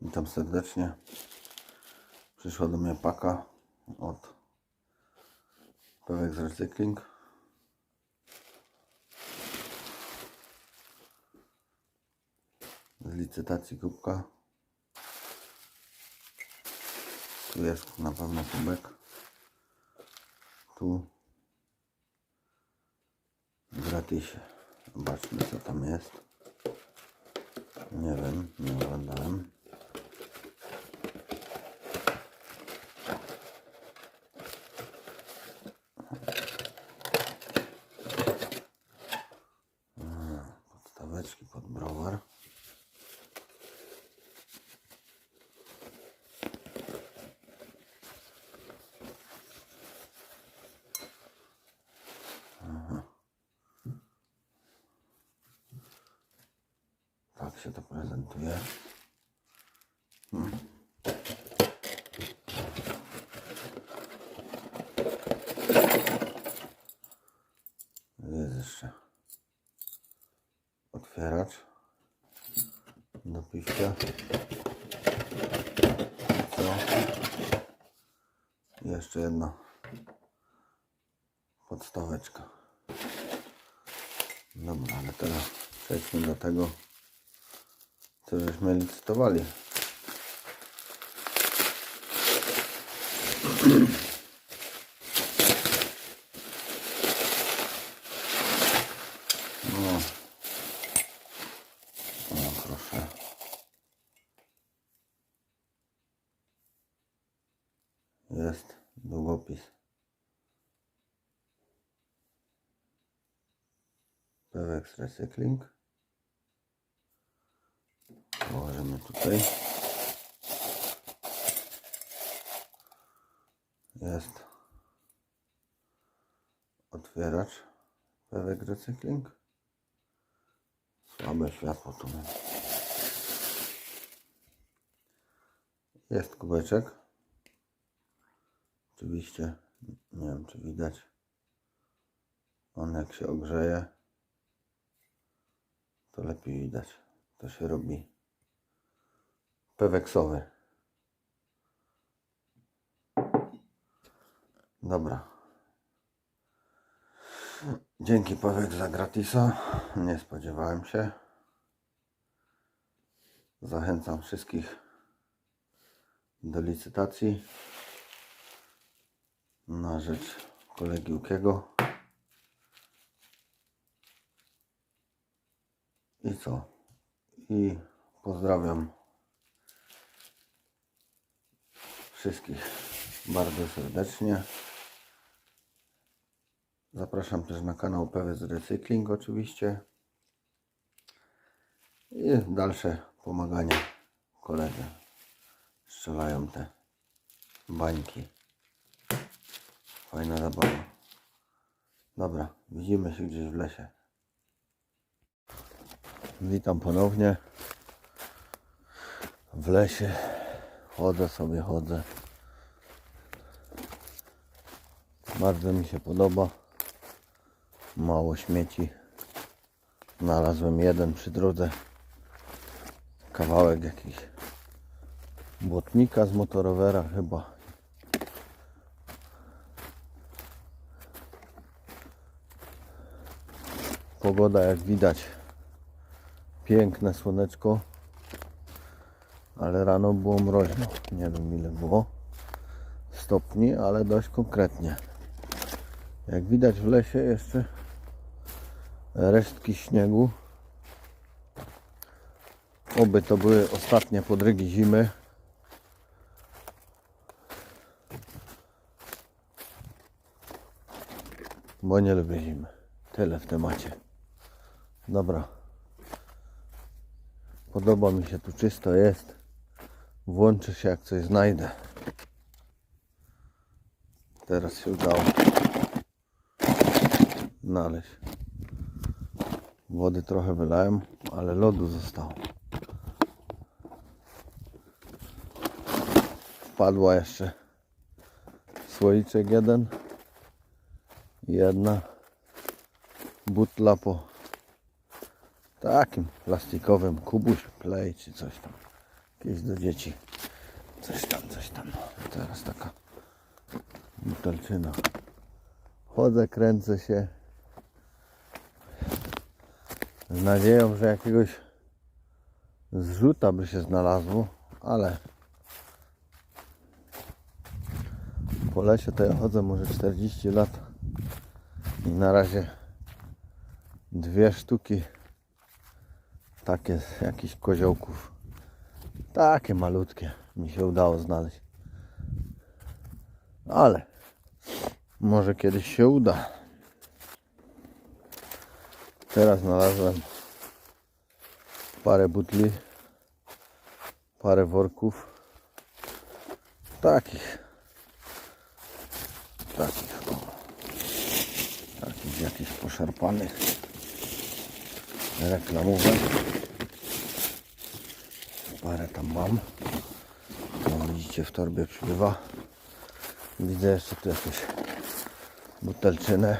Witam serdecznie. Przyszła do mnie paka od Pewex Recykling. Z licytacji kubka. Tu jest na pewno kubek. Tu w gratisie. Zobaczmy co tam jest. Nie wiem, nie oglądałem. Się to prezentuje. Hmm. Jest jeszcze otwieracz do piwka. Co? Jeszcze jedna podstaweczka. Dobra, ale teraz przejdźmy do tego, co żeśmy licytowali. No. Proszę. Jest długopis. Pewex Recykling. Położymy tutaj. Jest otwieracz Pewex Recykling. Słabe światło tu mam. Jest kubeczek. Oczywiście, nie wiem czy widać. On jak się ogrzeje, to lepiej widać. To się robi peweksowy. Dobra. Dzięki Pawek za gratisa. Nie spodziewałem się. Zachęcam wszystkich do licytacji na rzecz kolegi Ukiego. I co? I pozdrawiam wszystkich bardzo serdecznie. Zapraszam też na kanał PWS Recykling oczywiście. I dalsze pomaganie koledze. Strzelają te bańki. Fajna zabawa. Dobra, widzimy się gdzieś w lesie. Witam ponownie. W lesie. Chodzę sobie, chodzę. Bardzo mi się podoba. Mało śmieci. Znalazłem jeden przy drodze. Kawałek jakiś błotnika z motorowera chyba. Pogoda jak widać piękne słoneczko, ale rano było mroźno. Nie wiem ile było stopni, ale dość konkretnie. Jak widać w lesie jeszcze resztki śniegu. Oby to były ostatnie podrygi zimy. Bo nie lubię zimy. Tyle w temacie. Dobra. Podoba mi się tu czysto jest. Włączę się jak coś znajdę. Teraz się udało znaleźć. Wody trochę wylałem, ale lodu zostało. Wpadła jeszcze słoiczek jeden. Jedna butla po takim plastikowym kubuś play czy coś tam. Jakieś do dzieci. Coś tam, coś tam. Teraz taka butelczyna. Chodzę, kręcę się. Z nadzieją, że jakiegoś zrzuta by się znalazło, ale po lesie to ja chodzę może 40 lat i na razie dwie sztuki takie jakichś koziołków takie malutkie mi się udało znaleźć. Ale może kiedyś się uda. Teraz znalazłem parę butli parę worków. Takich. Takich takich jakichś poszarpanych reklamówek parę tam mam. O, widzicie w torbie przybywa. Widzę jeszcze tu jakąś butelczynę.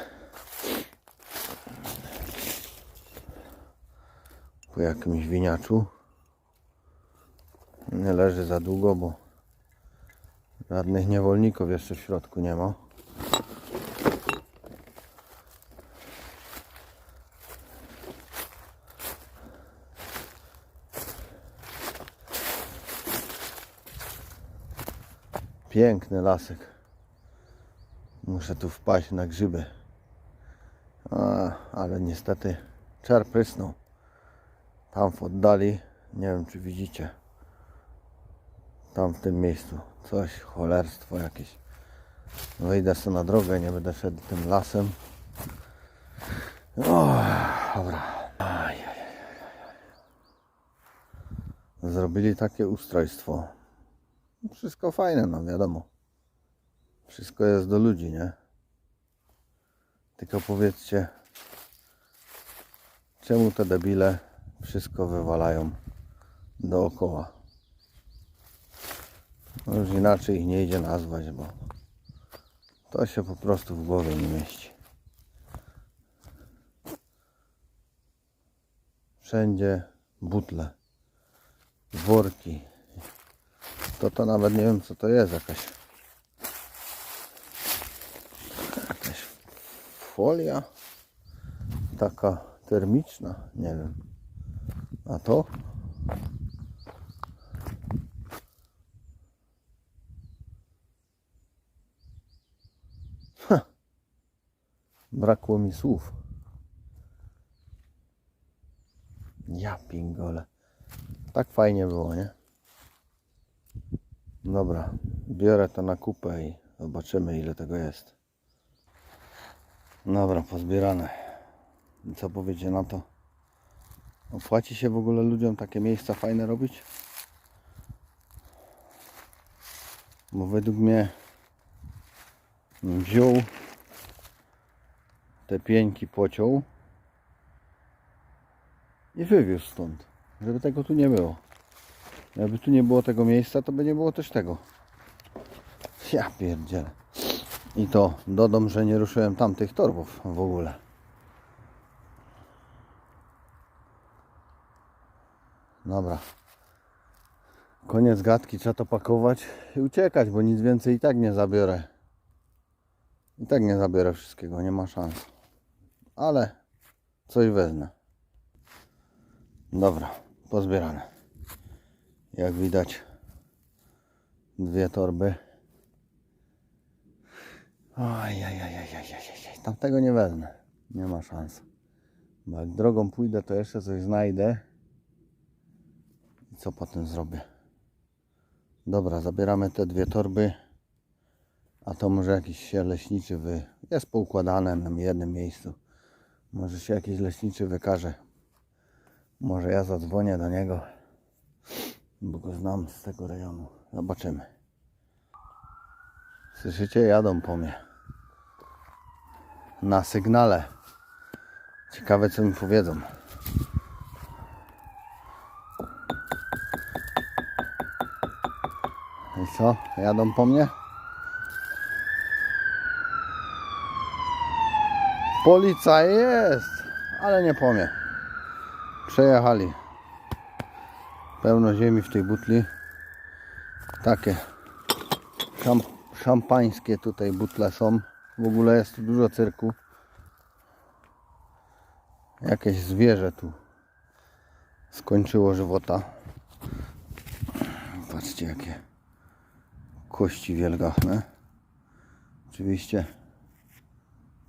Po jakimś winiaczu. Nie leży za długo, bo żadnych niewolników jeszcze w środku nie ma. Piękny lasek. Muszę tu wpaść na grzyby. A, ale niestety czar prysnął. Tam w oddali, nie wiem czy widzicie, tam w tym miejscu coś, cholerstwo jakieś. Wyjdę sobie na drogę, nie będę szedł tym lasem. O, dobra. Zrobili takie ustrojstwo. Wszystko fajne, no wiadomo. Wszystko jest do ludzi, nie? Tylko powiedzcie, czemu te debile wszystko wywalają dookoła. No już inaczej ich nie idzie nazwać, bo to się po prostu w głowie nie mieści. Wszędzie butle, worki. To to nawet nie wiem co to jest jakaś jakaś folia taka termiczna, nie wiem. A to? Brakło mi słów. Ja pingole. Tak fajnie było, nie? Dobra, biorę to na kupę i zobaczymy ile tego jest. Dobra, pozbierane. I Co powiecie na to? Opłaci się w ogóle ludziom takie miejsca fajne robić? Bo według mnie wziął te pieńki pociął i wywiózł stąd, żeby tego tu nie było. Jakby tu nie było tego miejsca, to by nie było też tego. Ja pierdzielę. I to dodam, że nie ruszyłem tamtych torbów w ogóle. Dobra. Koniec gadki, trzeba to pakować i uciekać, bo nic więcej i tak nie zabiorę. I tak nie zabiorę wszystkiego, nie ma szans. Ale coś wezmę. Dobra, pozbierane. Jak widać, dwie torby. Ojej, tamtego nie wezmę. Nie ma szans. Bo jak drogą pójdę, to jeszcze coś znajdę. I co potem zrobię? Dobra, zabieramy te dwie torby. A to może jakiś się leśniczy wy... jest poukładane na jednym miejscu. Może się jakiś leśniczy wykaże. Może ja zadzwonię do niego, bo go znam z tego rejonu. Zobaczymy. Słyszycie? Jadą po mnie. Na sygnale. Ciekawe co mi powiedzą. I co? Jadą po mnie? Policja jest, ale nie po mnie. Przejechali. Pełno ziemi w tej butli. Takie szam, szampańskie tutaj butle są. W ogóle jest tu dużo cyrku. Jakieś zwierzę tu skończyło żywota. Patrzcie jakie kości wielgachne. Oczywiście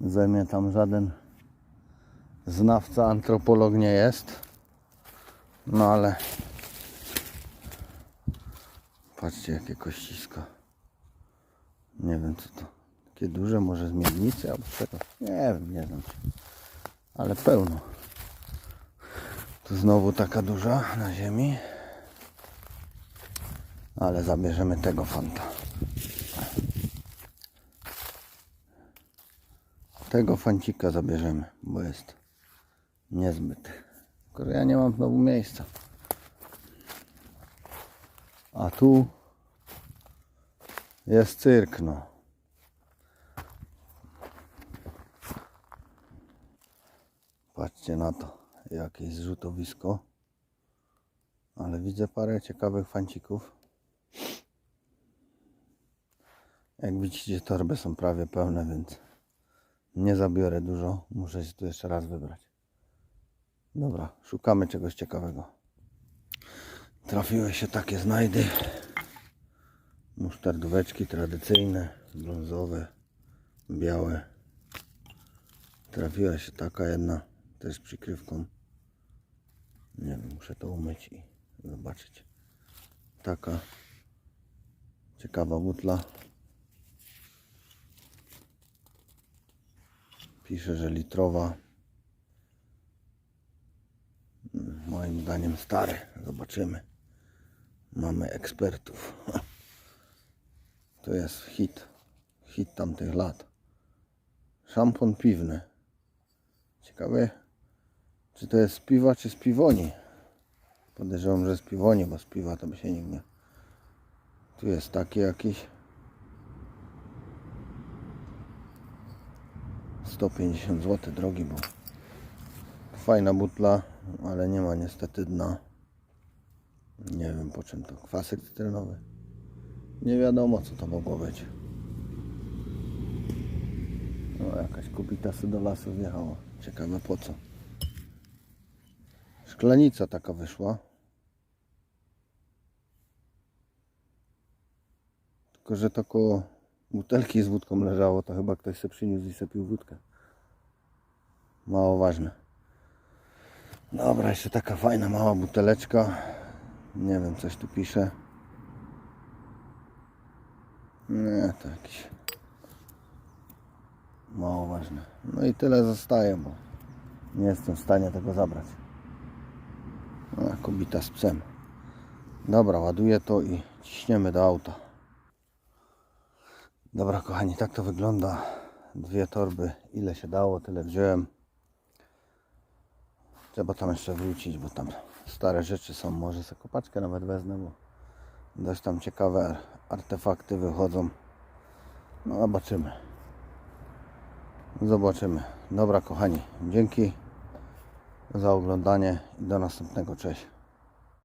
ze mnie tam żaden znawca, antropolog nie jest. No ale patrzcie jakie kościsko. Nie wiem co to. Takie duże, może z miednicy albo czego. Nie wiem, nie znam. Ale pełno. Tu znowu taka duża na ziemi. Ale zabierzemy tego fanta. Tego fancika zabierzemy, bo jest niezbyt. Tylko ja nie mam znowu miejsca. A tu jest cyrk, no. Patrzcie na to, jakieś zrzutowisko. Ale widzę parę ciekawych fancików. Jak widzicie, torby są prawie pełne, więc nie zabiorę dużo. Muszę się tu jeszcze raz wybrać. Dobra, szukamy czegoś ciekawego. Trafiły się takie znajdy. Musztardóweczki tradycyjne, brązowe, białe. Trafiła się taka jedna, też przykrywką. Nie wiem, muszę to umyć i zobaczyć. Taka ciekawa butla. Pisze, że litrowa. Moim zdaniem stary. Zobaczymy. Mamy ekspertów. To jest hit. Hit tamtych lat. Szampon piwny. Ciekawe, czy to jest z piwa, czy z piwoni. Podejrzewam, że z piwoni, bo z piwa to by się nikt nie... Tu jest taki jakiś. 150 zł drogi, bo fajna butla, ale nie ma niestety dna. Nie wiem po czym to. Kwasek cytrynowy. Nie wiadomo co to mogło być. O, jakaś kupita sobie do lasu wjechała. Ciekawe po co. Szklanica taka wyszła. Tylko, że to koło butelki z wódką leżało, to chyba ktoś sobie przyniósł i sobie pił wódkę. Mało ważne. Dobra, jeszcze taka fajna mała buteleczka. Nie wiem, coś tu pisze. Nie, to mało ważne. No i tyle zostaje, bo nie jestem w stanie tego zabrać. A, kobita z psem. Dobra, ładuję to i ciśniemy do auta. Dobra, kochani, tak to wygląda. Dwie torby, ile się dało, tyle wziąłem. Trzeba tam jeszcze wrócić, bo tam stare rzeczy są. Może sobie kopaczkę nawet wezmę, bo dość tam ciekawe artefakty wychodzą. No zobaczymy. Zobaczymy. Dobra, kochani, dzięki za oglądanie i do następnego. Cześć.